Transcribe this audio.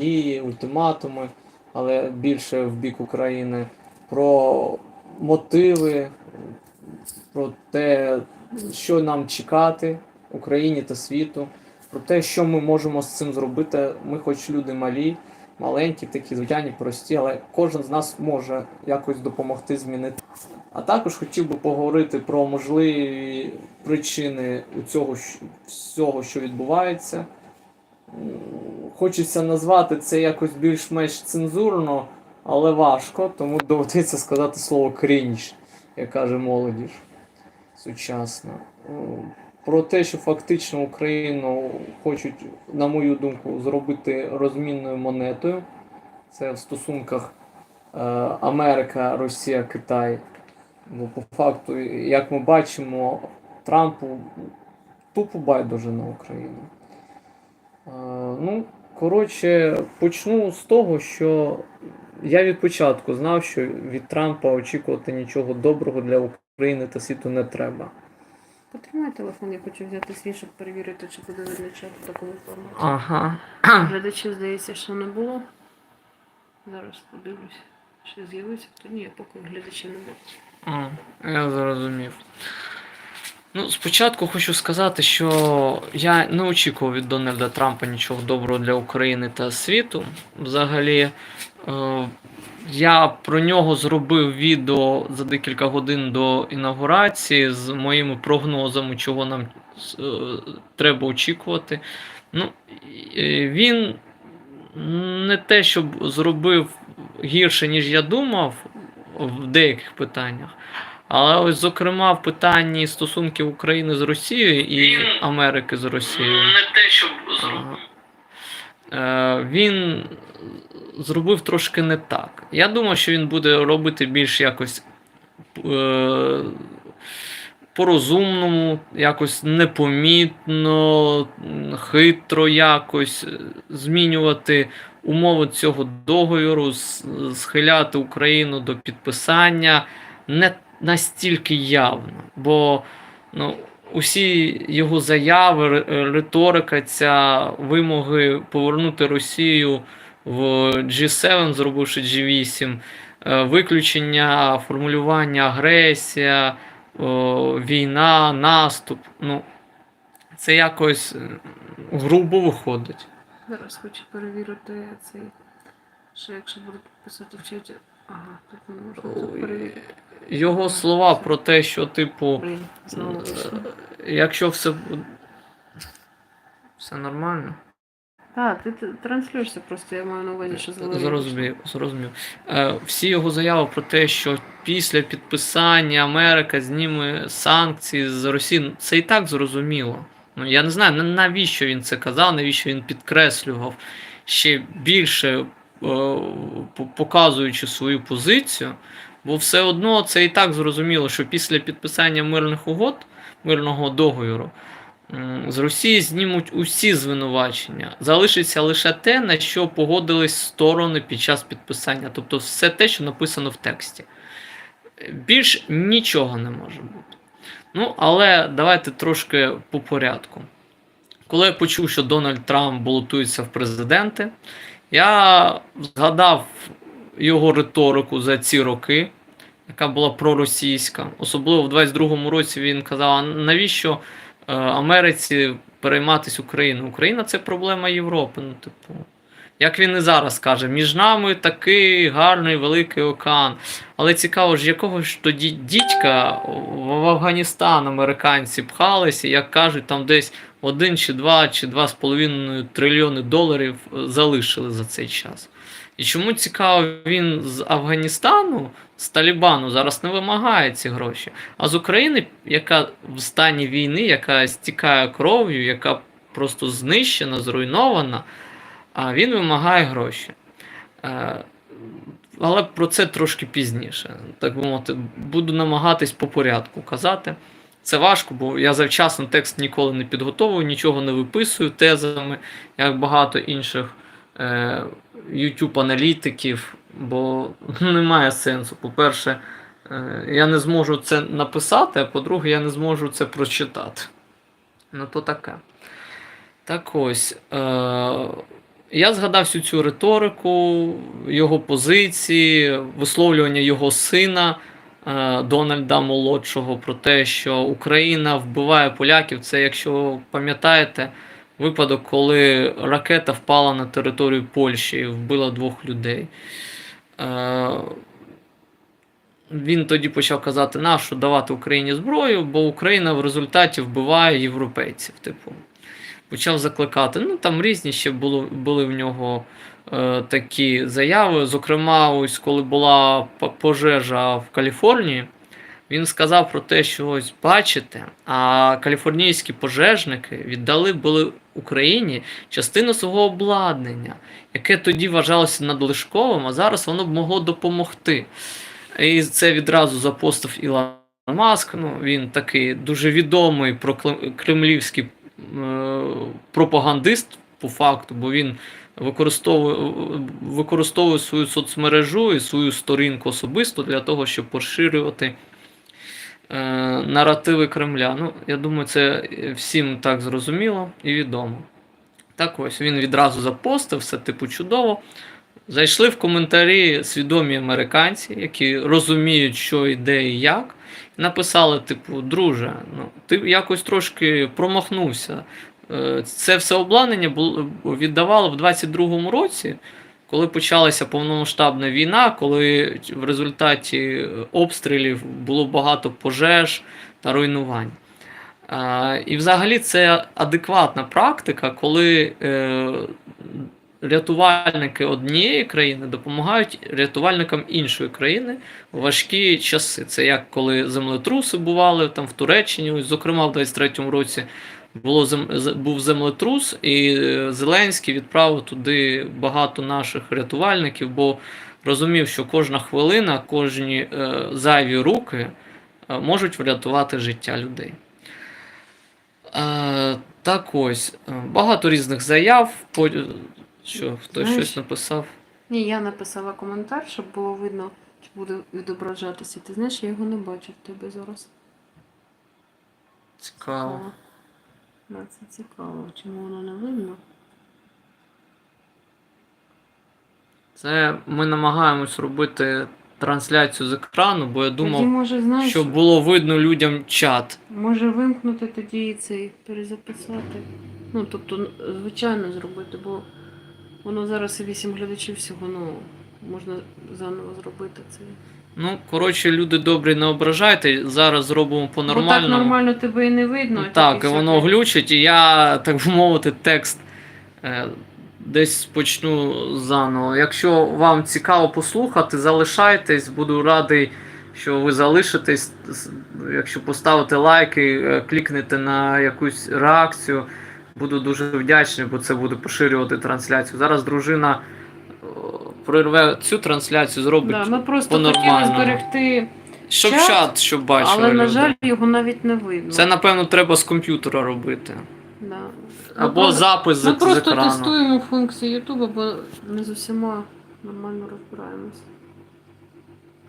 дії, ультиматуми, але більше в бік України, про мотиви, про те, що нам чекати Україні та світу, про те, що ми можемо з цим зробити. Ми, хоч люди малі, маленькі, такі звичайні, прості, але кожен з нас може якось допомогти змінити. А також хотів би поговорити про можливі причини у цього всього, що відбувається. Хочеться назвати це якось більш-менш цензурно, але важко, тому доведеться сказати слово крінж, як каже молодіж сучасна. Про те, що фактично Україну хочуть, на мою думку, зробити розмінною монетою. Це в стосунках е, Америка, Росія, Китай. Бо по факту, як ми бачимо, Трампу тупо байдуже на Україну. Е, ну, коротше, почну з того, що я від початку знав, що від Трампа очікувати нічого доброго для України та світу не треба. Потримай телефон, я хочу взяти свій, щоб перевірити, чи буде видно чат в такому форматі. Ага. Глядачів, здається, що не було. Зараз подивлюсь, чи з'явився хто. Ні, поки глядачів не було. А, я зрозумів. Ну, спочатку хочу сказати, що я не очікував від Дональда Трампа нічого доброго для України та світу. Взагалі, е, я про нього зробив відео за декілька годин до інаугурації з моїми прогнозами, чого нам е, треба очікувати. Ну, і він не те, щоб зробив гірше, ніж я думав в деяких питаннях. Але ось, зокрема, в питанні стосунків України з Росією і Америки з Росією. Не те, щоб Ага. Е, Він зробив трошки не так. Я думав, що він буде робити більш якось е, по-розумному, якось непомітно, хитро якось змінювати умови цього договору, схиляти Україну до підписання не настільки явно. Бо ну, усі його заяви, риторика, ця вимоги повернути Росію в G7, зробивши G8, е, виключення формулювання агресія, війна, наступ. Ну, це якось е, грубо виходить. Зараз хочу перевірити цей. Що якщо буду писати в чаті. Ага, тут не можна перевірити. Його слова про те, що, типу, вийшло. якщо все. Все нормально. Так, ти транслюєшся просто, я маю на увазі, що зелений. Зрозумів, зрозумів. Е, всі його заяви про те, що після підписання Америка зніме санкції з Росії, це і так зрозуміло. Ну я не знаю, навіщо він це казав, навіщо він підкреслював ще більше е, показуючи свою позицію. Бо все одно це і так зрозуміло, що після підписання мирних угод, мирного договору, з Росії знімуть усі звинувачення. Залишиться лише те, на що погодились сторони під час підписання. Тобто все те, що написано в тексті. Більш нічого не може бути. Ну, але давайте трошки по порядку. Коли я почув, що Дональд Трамп балотується в президенти, я згадав його риторику за ці роки, яка була проросійська. Особливо в 22-му році він казав: а навіщо е, Америці перейматися Україною? Україна це проблема Європи. Ну, типу, як він і зараз каже, між нами такий гарний великий океан. Але цікаво ж, якого ж тоді дідька в Афганістан американці пхалися, як кажуть, там десь один чи два чи два з половиною трильйони доларів залишили за цей час. І чому цікаво, він з Афганістану, з Талібану зараз не вимагає ці гроші, а з України, яка в стані війни, яка стікає кров'ю, яка просто знищена, зруйнована, а він вимагає гроші. Е, Але про це трошки пізніше. Так би мовити, буду намагатись по порядку казати. Це важко, бо я завчасно текст ніколи не підготовую, нічого не виписую тезами, як багато інших е, YouTube-аналітиків, бо немає сенсу. По-перше, е, я не зможу це написати, а по-друге, я не зможу це прочитати. Ну, то таке. Так ось. Е, Я згадав всю цю риторику, його позиції, висловлювання його сина е, Дональда Молодшого про те, що Україна вбиває поляків. Це, якщо пам'ятаєте, випадок, коли ракета впала на територію Польщі і вбила двох людей. Е, Він тоді почав казати, нащо давати Україні зброю, бо Україна в результаті вбиває європейців. Типу, почав закликати. Ну там різні ще було, були в нього е, такі заяви. Зокрема, ось коли була пожежа в Каліфорнії, він сказав про те, що ось бачите, а каліфорнійські пожежники віддали були Україні частину свого обладнання, яке тоді вважалося надлишковим, а зараз воно б могло допомогти. І це відразу запостив Ілон Маск. Ну, він такий дуже відомий кремлівський е, пропагандист по факту, бо він використовує, використовує свою соцмережу і свою сторінку особисто для того, щоб поширювати наративи Кремля. Ну, я думаю, це всім так зрозуміло і відомо. Так ось він відразу запостив, все типу чудово. Зайшли в коментарі свідомі американці, які розуміють, що йде і як. Написали: типу, друже, ну ти якось трошки промахнувся. Е, Це все обладнання було віддавало в 22-му році, коли почалася повномасштабна війна, коли в результаті обстрілів було багато пожеж та руйнувань. І взагалі це адекватна практика, коли е, рятувальники однієї країни допомагають рятувальникам іншої країни в важкі часи. Це як коли землетруси бували там в Туреччині, зокрема в 23-му році було зем... був землетрус, і Зеленський відправив туди багато наших рятувальників, бо розумів, що кожна хвилина, кожні е, зайві руки е, можуть врятувати життя людей. Е, так ось, багато різних заяв. Що, хтось Знаєш, щось написав? Ні, я написала коментар, щоб було видно, чи буде відображатися. Ти знаєш, я його не бачу в тебе зараз. Цікаво. Да, це цікаво. Чому воно не видно? Це ми намагаємось робити трансляцію з екрану, бо я Тоді, може, знаєш, щоб було видно людям чат. може вимкнути тоді і цей перезаписати. Ну, тобто, звичайно, зробити, бо воно зараз і 8 глядачів всього, ну, можна заново зробити це. Ну, коротше, люди добрі, не ображайте. Зараз зробимо Бо по-нормальному. нормально тебе і не видно. Ну, так, і воно глючить, і я, так би мовити, текст е, десь почну заново. Якщо вам цікаво послухати, залишайтесь, буду радий, що ви залишитесь. С- Якщо поставите лайки, е, клікнете на якусь реакцію, буду дуже вдячний, бо це буде поширювати трансляцію. Зараз дружина е, прерве цю трансляцію, зробить, Да, ми просто хотіли по-нормальному. зберегти, щоб чат, чат, щоб бачили. але, на люди. жаль, його навіть не видно. Це, напевно, треба з комп'ютера робити. Да. Або Ми запис з, Ми з просто екрану. тестуємо функції Ютуба, бо не з усіма нормально розбираємось.